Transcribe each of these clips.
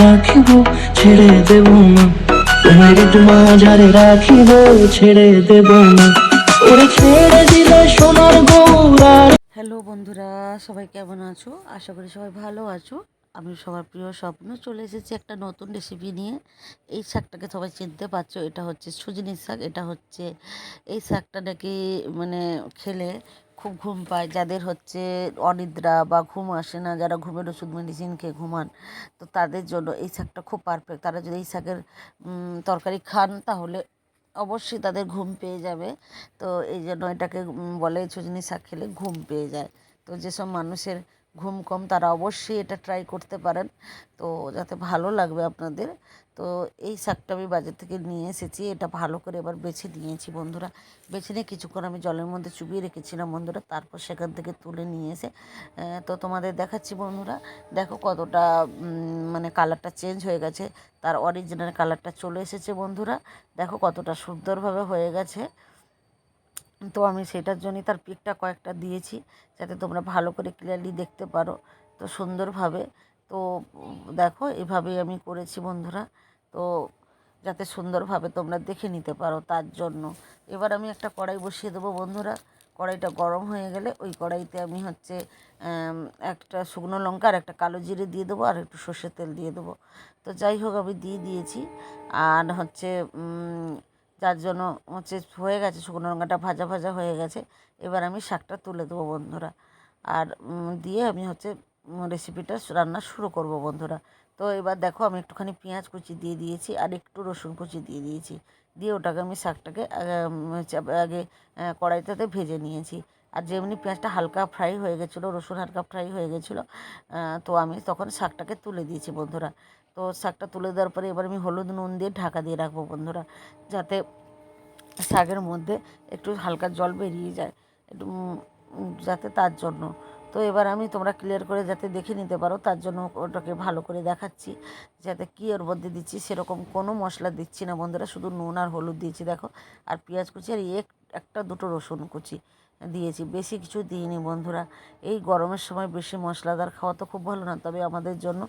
রাখিব, ছেড়ে দেব না। রাখিব, ছেড়ে দেব না। ওরে ছেড়ে দিলে সোনার গৌরার হ্যালো বন্ধুরা, সবাই কেমন আছো? আশা করি সবাই ভালো আছো। আমি সবার প্রিয় স্বপ্ন, চলে এসেছি একটা নতুন রেসিপি নিয়ে। এই শাকটাকে সবাই চিনতে পারছ, এটা হচ্ছে সুজনি শাক, এটা হচ্ছে এই শাকটা নাকি মানে খেলে খুব ঘুম পায়, যাদের হচ্ছে অনিদ্রা বা ঘুম আসে না, যারা ঘুমের ওষুধ মেডিসিন খেয়ে ঘুমান, তো তাদের জন্য এই শাকটা খুব পারফেক্ট তারা যদি এই শাকের তরকারি খান, তাহলে অবশ্যই তাদের ঘুম পেয়ে যাবে। তো এই জন্য এটাকে বলে ছুজনি শাক খেলে ঘুম পেয়ে যায়। তো যেসব মানুষের ঘুম কম, তারা অবশ্যই এটা ট্রাই করতে পারেন। তো যাতে ভালো লাগবে আপনাদের। তো এই শাকটা আমি বাজার থেকে নিয়ে এসেছি, এটা ভালো করে এবার বেছে নিয়েছি বন্ধুরা। বেছে নিয়ে কিছুক্ষণ আমি জলের মধ্যে চুবিয়ে রেখেছিলাম বন্ধুরা, তারপর সেখান থেকে তুলে নিয়ে এসে তো তোমাদের দেখাচ্ছি বন্ধুরা। দেখো কতটা মানে কালারটা চেঞ্জ হয়ে গেছে, তার অরিজিনাল কালারটা চলে এসেছে বন্ধুরা। দেখো কতটা সুন্দরভাবে হয়ে গেছে। তো আমি সেটার জন্যই তার পিকটা কয়েকটা দিয়েছি, যাতে তোমরা ভালো করে ক্লিয়ারলি দেখতে পারো, তো সুন্দরভাবে। তো, দেখো, এভাবেই আমি করেছি বন্ধুরা, তো যাতে সুন্দরভাবে তোমরা দেখে নিতে পারো তার জন্য। এবার আমি একটা কড়াই বসিয়ে দেবো বন্ধুরা, কড়াইটা গরম হয়ে গেলে ওই কড়াইতে আমি হচ্ছে একটা শুকনো লঙ্কা আর একটা কালো জিরে দিয়ে দেবো আর একটু সর্ষের তেল দিয়ে দেবো। তো যাই হোক, আমি দিয়ে দিয়েছি, আর হচ্ছে যার জন্য হচ্ছে হয়ে গেছে, শুকনো লঙ্কাটা ভাজা ভাজা হয়ে গেছে। এবার আমি শাকটা তুলে দেবো বন্ধুরা। আর দিয়ে আমি হচ্ছে রেসিপিটা রান্না শুরু করব বন্ধুরা। তো এবার দেখো আমি একটুখানি পেঁয়াজ কুচি দিয়ে দিয়েছি আর একটু রসুন কুচি দিয়ে দিয়েছি। দিয়ে ওটাকে আমি শাকটাকে আগে কড়াইটাতে ভেজে নিয়েছি। আর যেমনি পেঁয়াজটা হালকা ফ্রাই হয়ে গেছিল, রসুন হালকা ফ্রাই হয়ে গেছিল তো আমি তখন শাকটাকে তুলে দিয়েছি বন্ধুরা। তো শাকটা তুলে দেওয়ার পরে এবার আমি হলুদ নুন দিয়ে ঢাকা দিয়ে রাখব বন্ধুরা, যাতে শাকের মধ্যে একটু হালকা জল বেরিয়ে যায়, একটু যাতে তার জন্য। তো এবার আমি তোমরা ক্লিয়ার করে যাতে দেখে নিতে পারো, তার জন্য ওটাকে ভালো করে দেখাচ্ছি, যাতে কী ওর মধ্যে দিচ্ছি সেরকম কোনো মশলা দিচ্ছি না বন্ধুরা, শুধু নুন আর হলুদ দিয়েছি, দেখো। আর পেঁয়াজ কুচি আর এক, একটা দুটো রসুন কুচি। দিয়েছি। বেশি কিছু দিইনি বন্ধুরা। এই গরমের সময় বেশি মশলাদার খাওয়া তো খুব ভালো না, তবে আমাদের জন্য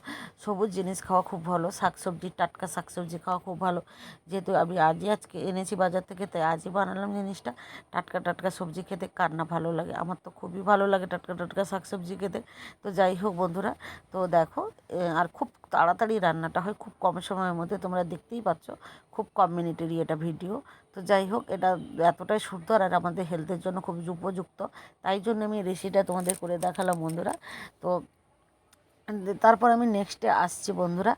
সবুজ জিনিস খাওয়া খুব ভালো। শাকসবজি, টাটকা শাকসবজি খাওয়া খুব ভালো। যেহেতু আমি আজই আজকে এনেছি বাজার থেকে, তাই আজই বানালাম জিনিসটা। টাটকা টাটকা সবজি খেতে কার না ভালো লাগে? আমার তো খুবই ভালো লাগে টাটকা টাটকা শাকসবজি খেতে। তো যাই হোক বন্ধুরা, তো দেখো আর খুব তাড়াতাড়ি রান্নাটা হয়, খুব কম সময়ের মধ্যে তোমরা দেখতেই পাচ্ছ, খুব কম মিনিটেরই এটা ভিডিও। তো যাই হোক, এটা এতটাই সুন্দর আর আমাদের হেলথের জন্য খুব উপযুক্ত। তাই জন্য আমি রেসিপিটা তোমাদের করে দেখালাম বন্ধুরা। তো, তারপর আমি নেক্সটে আসছি বন্ধুরা।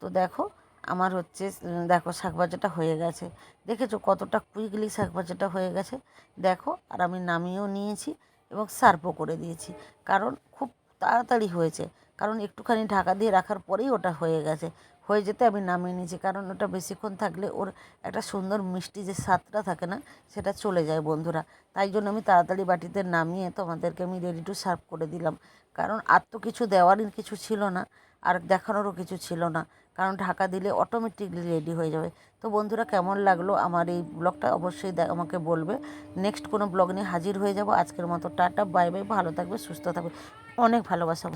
তো দেখো, আমার হচ্ছে, দেখো শাক ভাজাটা হয়ে গেছে। দেখেছ কতটা কুইকলি শাক ভাজাটা হয়ে গেছে? দেখো, আর আমি নামিয়েও নিয়েছি এবং সার্ভও করে দিয়েছি। কারণ খুব তাড়াতাড়ি হয়েছে। কারণ একটুখানি ঢাকা দিয়ে রাখার পরেই ওটা হয়ে গেছে। হয়ে যেতে আমি নামিয়ে নিয়েছি। কারণ ওটা বেশিক্ষণ থাকলে ওর একটা সুন্দর মিষ্টি যে স্বাদটা থাকে না, সেটা চলে যায় বন্ধুরা। তাই জন্য আমি তাড়াতাড়ি বাটিতে নামিয়ে তোমাদেরকে আমি রেডি টু সার্ভ করে দিলাম। কারণ আর তো কিছু দেওয়ারই কিছু ছিল না, আর দেখানোরও কিছু ছিল না। কারণ ঢাকা দিলে অটোমেটিকলি রেডি হয়ে যাবে। তো বন্ধুরা, কেমন লাগল আমার এই ব্লগটা অবশ্যই আমাকে বলবে। নেক্সট কোনো ব্লগ নিয়ে হাজির হয়ে যাব। আজকের মতো টাটা বাই বাই ভালো থাকবে, সুস্থ থাকবে। অনেক ভালোবাসা